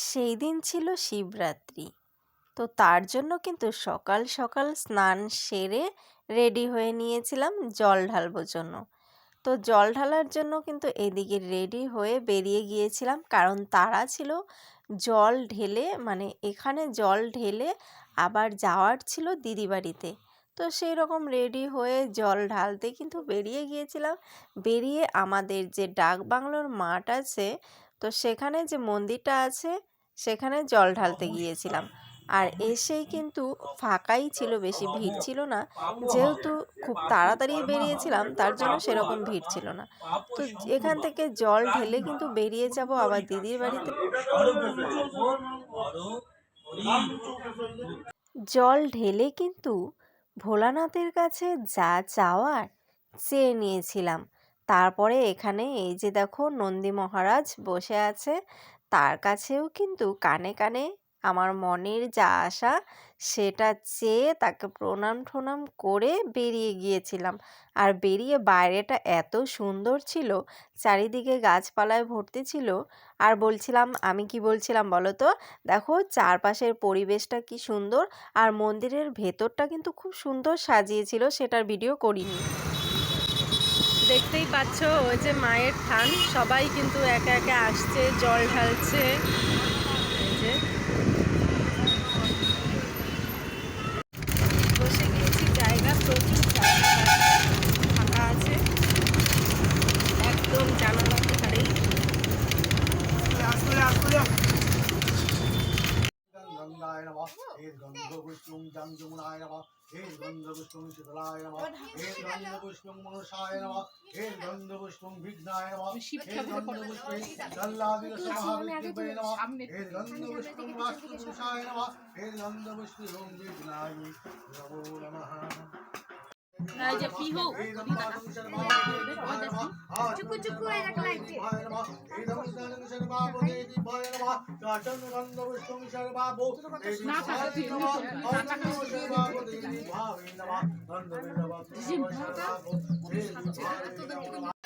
সেই দিন ছিল শিবরাত্রি। তো তার জন্য কিন্তু সকাল সকাল স্নান সেরে রেডি হয়ে নিয়েছিলাম জল ঢালবার জন্য। তো জল ঢালার জন্য কিন্তু এদিকে রেডি হয়ে বেরিয়ে গিয়েছিলাম কারণ তারা ছিল জল ঢেলে মানে এখানে জল ঢেলে আবার যাওয়ার ছিল দিদি বাড়িতে। তো সেই রকম রেডি হয়ে জল ঢালতে কিন্তু বেরিয়ে গিয়েছিলাম। বেরিয়ে আমাদের যে ডাক বাংলোর মাঠ আছে তো সেখানে যে মন্দিরটা আছে, সেখানে জল ঢালতে গিয়েছিলাম। আর এসেই কিন্তু ফাঁকাই ছিল, বেশি ভিড় ছিল না। যেহেতু খুব তাড়াতাড়ি বেরিয়েছিলাম, তার জন্য সেরকম ভিড় ছিল না। তো এখান থেকে জল ঢেলে কিন্তু বেরিয়ে যাব আবার দিদির বাড়িতে। জল ঢেলে কিন্তু ভোলানাথের কাছে যা চাওয়ার চেয়ে নিয়েছিলাম। তারপরে এখানে এই যে দেখো নন্দী মহারাজ বসে আছে। তার কাছেও কিন্তু কানে কানে আমার মনের যা আশা সেটা চেয়ে তাকে প্রণাম ঠনাম করে বেরিয়ে গিয়েছিলাম। আর বেরিয়ে বাইরেটা এত সুন্দর ছিল, চারিদিকে গাছপালায় ভর্তি ছিল। আর বলছিলাম, আমি কি বলছিলাম বলো তো? দেখো চারপাশের পরিবেশটা কি সুন্দর, আর মন্দিরের ভেতরটা কিন্তু খুব সুন্দর সাজিয়েছিল, সেটার ভিডিও করিনি। দেখতেই পাচ্ছ, ওই যে মায়ের থান, সবাই কিন্তু একে একে আসছে, জল ঢালছে। এই যে। নমঃ হে গন্ধপুষ্পং জং যমুনায় নমঃ হে গন্ধপুষ্পং শীতলায় নমঃ হে গন্ধপুষ্পং মনসায় নমঃ হে গন্ধপুষ্পং বিঘ্নায় নমঃ হে গন্ধপুষ্পং দল্লাদিক সমাবিদ্যে নমঃ হে গন্ধপুষ্পং বাস্তুপুষায় নমঃ হে গন্ধপুষ্পং বিঘ্নায় নমো নমঃ যে পিহু চুকু চুকু এই দেখ লাইটে ইদম সদং সর্বাবো দেবী ভয় নমঃ কাটন গন্ধ বিষ্ণু সর্বাবো সর্বাবো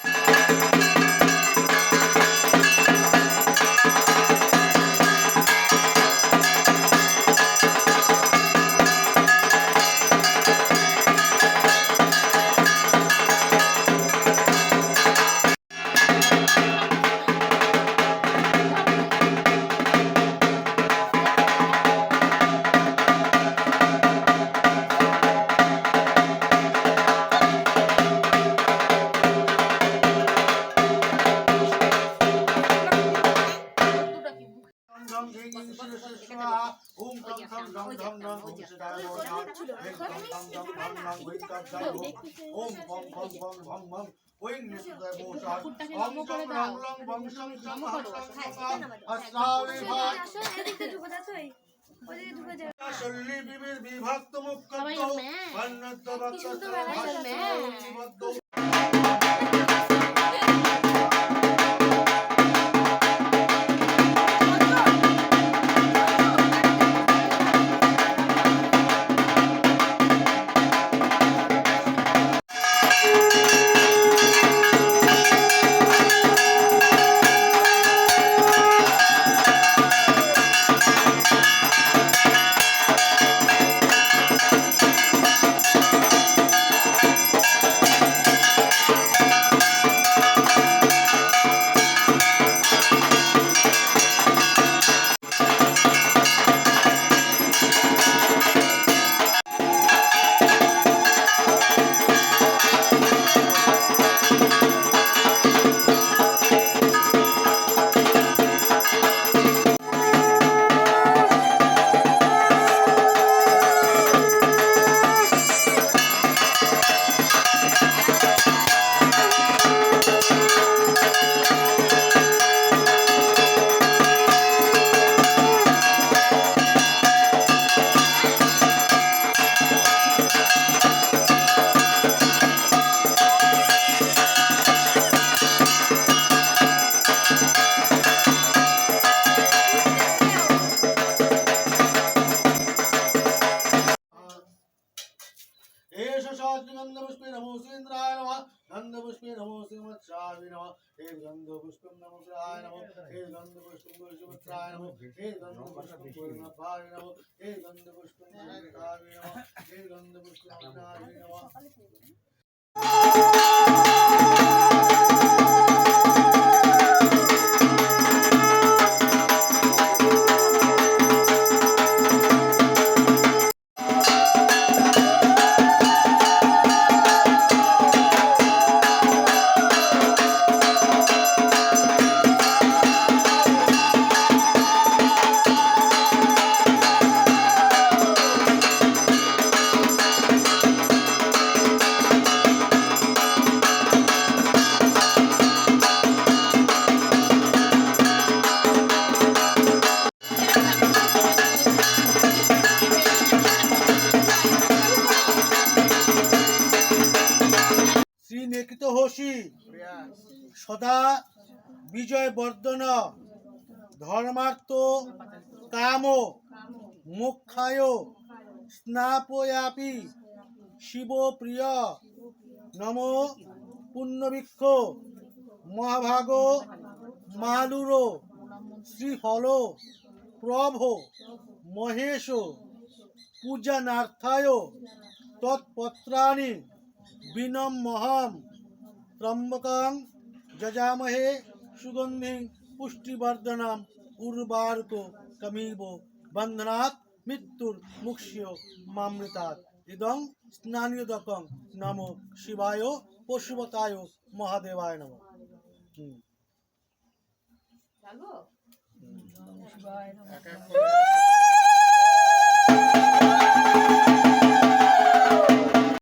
ঢং ঢং ঢং ঢং স্বাহা ওম ঢং ঢং ঢং ঢং ঢং ওম সদায় হে ঢং ঢং ঢং ঢং ঢং ওই ঢং ঢং ওম ভং ভং ভং ভং ভং ওই নিসুদায় মোষা ওম ঢং ঢং লং ভং সং সং হং সং আসসাবে ভাই শল্লি বিবির বিভক্ত মুক্ত বন্নত বক্ত বিভক্ত নমঃ, হে গন্ধ পুষ্পম নমস্কারায় हे হে গন্ধ পুষ্পম গুরুসুমিত্রায় নমঃ, হে গন্ধ পুষ্পম গুরুনাভায় নমঃ। সদা বিজয় বর্ধন ধর্মার্থ কাম মোক্ষায় স্নাপয়াপি শিবপ্রিয় নম পুণ্যবৃক্ষ মহাভাগ মালুর শ্রীফল প্রভ মহেশ পূজনার্থায় তৎপত্রাণি বিনমহম ত্রম্বকং जजामहे सुगंधि पुष्टिवर्धनम उर्वारको कमीबो बंधनात् मृत्युर मुक्ष्यो इदम इदं दकम नमो शिवाय पशुवताय महादेवाय हम्म। नमो शिवाय नमः।